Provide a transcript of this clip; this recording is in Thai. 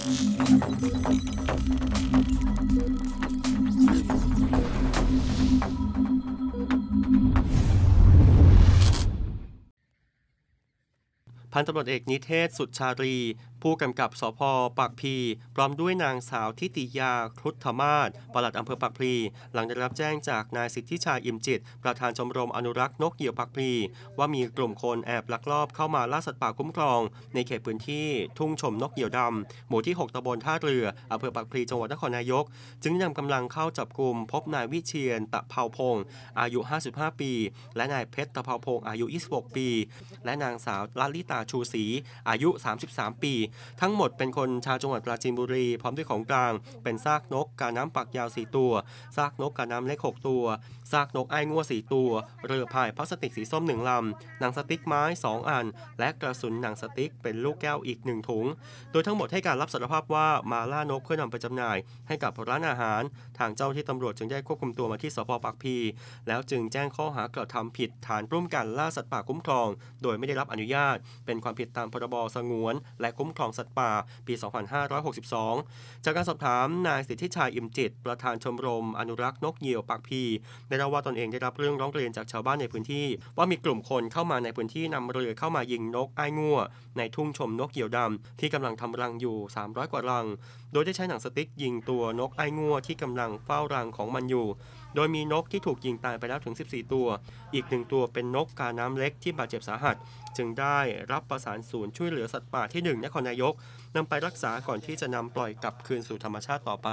พันตำรวจเอกนิเทศสุดชาตรี ผู้กำกับสพปากพีพร้อมด้วยนางสาวทิติยาครุฑธมาศปลัดอำเภอปากพลี หลังได้รับแจ้งจากนายสิทธิชัยอิมจิต ประธานชมรมอนุรักษ์นกเหยี่ยวปากพลี ว่ามีกลุ่มคนแอบลักลอบเข้ามาล่าสัตว์ป่าคุ้มครอง ในเขตพื้นที่ทุ่งชมนกเหยี่ยวดำ หมู่ที่ 6ตำบลท่าเรืออำเภอปากพลีจังหวัดนครนายก จึงนำกำลังเข้าจับกลุ่มพบนายวิเชียนตะเภาพงศ์อายุ 55 ปี และนายเพชรตะเภาพงศ์อายุ 26 ปี และนางสาวลลิตาชูศรีอายุ 33 ปีทั้งหมดเป็นคนชาวจังหวัดปราจีนบุรี พร้อมด้วยของกลาง เป็นซากนกกาน้ำปักยาว 4 ตัว ซากนกกาน้ำเล็ก 6 ตัว ซากนกไอ้งัว 4 ตัว เรือพายพลาสติกสีส้ม 1 ลำ หนังสติ๊กไม้ 2 อัน และกระสุนหนังสติ๊กเป็นลูกแก้วอีก 1 ถุง โดยทั้งหมดให้การรับสารภาพว่ามาล่านกเพื่อนำไปจำหน่าย ให้กับร้านอาหาร ทางเจ้าที่ตำรวจจึงได้ควบคุมตัวมาที่สพปากพี แล้วจึงแจ้งข้อหากระทำผิดฐานร่วมกันล่าสัตว์ป่าคุ้มครอง โดยไม่ได้รับอนุญาต เป็นความผิดตามพรบสงวน และคุ้มครองของสัตว์ป่าปี 2562 จากการสอบถามนายสิทธิชัยอิมจิต ประธานชมรม อนุรักษ์นกเหยี่ยวปากพีได้เล่าว่าตนเองได้รับเรื่องร้องเรียนจากชาวบ้านในพื้นที่ ว่ามีกลุ่มคนเข้ามาในพื้นที่นำเรือเข้ามายิงนกไอ้งัวในทุ่งชมนกเหยี่ยวดำที่กำลังทำรังอยู่ 300 กว่ารัง โดยได้ใช้หนังสติ๊กยิงตัวนกไอ้งัวที่กำลังเฝ้ารังของมันอยู่ โดยมีนกที่ถูกยิงตายไปแล้วถึง 14 ตัว อีกหนึ่งตัวเป็นนกกาน้ำเล็กที่บาดเจ็บสาหัส จึงได้รับประสานศูนย์ช่วยเหลือสัตว์ป่าที่ 1 นครนายกนำไปรักษาก่อนที่จะนำปล่อยกลับคืนสู่ธรรมชาติต่อไป